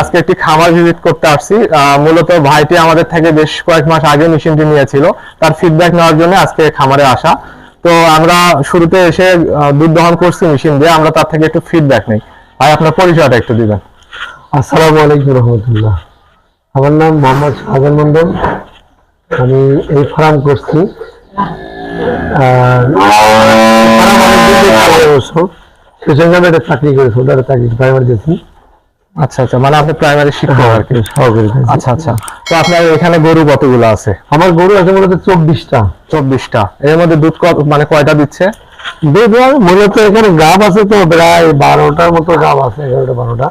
আজকে একটি খামার ভিজিট করতে আসছি। মূলত ভাইটি আমাদের থেকে বেশ কয়েক মাস আগে মেশিনটি নিয়েছিল। তার ফিডব্যাক নেওয়ার জন্য আজকে খামারে আসা। তো আমরা শুরুতে এসে দুধ দহন করছি মেশিন দিয়ে। আমরা তার থেকে একটু ফিডব্যাক নেই। ভাই, আপনার পরিচয়টা একটু দিবেন। আসসালামু আলাইকুম রহমতুল্লাহ। আমার নাম মোহাম্মদ শাহজান মন্ডল আমি এই ফার্ম করছি। আর ফার্ম অনেকদিন থেকে চালাই অবশ্য সে সঙ্গে আমি একটা চাকরি করেছি ওটা চাকরি প্রাইমারি দিয়েছি আচ্ছা আচ্ছা মানে আপনি প্রাইমারি শিক্ষক আর কি। সহকারী আচ্ছা আচ্ছা। তো আপনার এখানে গরু কতগুলো আছে? আমার গরু আছে মূলত চব্বিশটা। চব্বিশটা। এর মধ্যে দুধ কত মানে কয়টা দিচ্ছে? দুধ মূলত এখানে গাব আছে তো প্রায় বারোটার মতো গাব আছে এগারোটা বারোটা।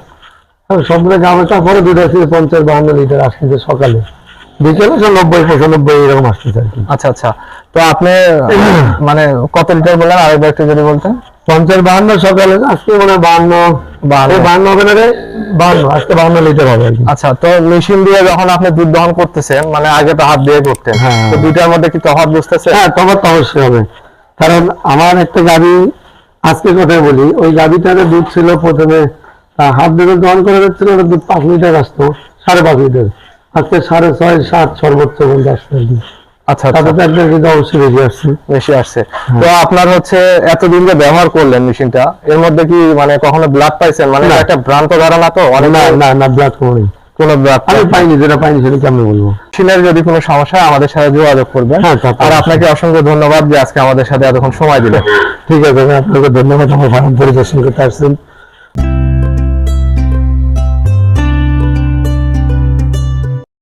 সবগুলো গাব আছে তারপরে দুধ আছে পঞ্চাশ বাহান্ন লিটার আসছে সকালে। বিকেলে সব নব্বই পঁচানব্বই এরকম আসতেছে আর কি। আচ্ছা আচ্ছা। তো আপনি মানে কত লিটার বললেন? আরেকবার একটু যদি বলতেন। পঞ্চাশ বাহান্ন সকালে আজকে মনে হয় বাহান্ন। বাহান্ন। হবে না রে? বাহান্ন আজকে বাহান্ন লিটার হবে আচ্ছা তো মেশিন দিয়ে যখন আপনি দুধ দহন করতেছেন মানে আগে তো হাত দিয়ে করতেন। হ্যাঁ। তো দুইটার মধ্যে কি তফাৎ বুঝতেছে হ্যাঁ তখন তো অবশ্যই হবে। কারণ আমার একটা গাড়ি আজকে কথা বলি ওই গাড়িটাতে দুধ ছিল প্রথমে হাত দিয়ে দহন করে যাচ্ছিল ওটা দুধ পাঁচ লিটার আসতো সাড়ে পাঁচ লিটার। আজকে সাড়ে ছয় সাত সর্বোচ্চ পর্যন্ত আসতো আচ্ছা তাতে আচ্ছা। তো একদম কিন্তু অবশ্যই বেশি আসছে। তো আপনার হচ্ছে এতদিন যে ব্যবহার করলেন মেশিনটা এর মধ্যে কি মানে কখনো ব্লাড পাইছেন? মানে একটা ভ্রান্ত ধারণা তো? অনেক না না না ব্লাড কমে কোনো আমি পাইনি যেটা পাইনি সেটা কেমন বলব? মেশিনের যদি কোনো সমস্যা আমাদের সাথে যোগাযোগ করবেন। হ্যাঁ, আর আপনাকে অসংখ্য ধন্যবাদ যে আজকে আমাদের সাথে এতক্ষণ সময় দিলেন। ঠিক আছে আপনাকে ধন্যবাদ। আমার পরিদর্শন করতে আসছেন।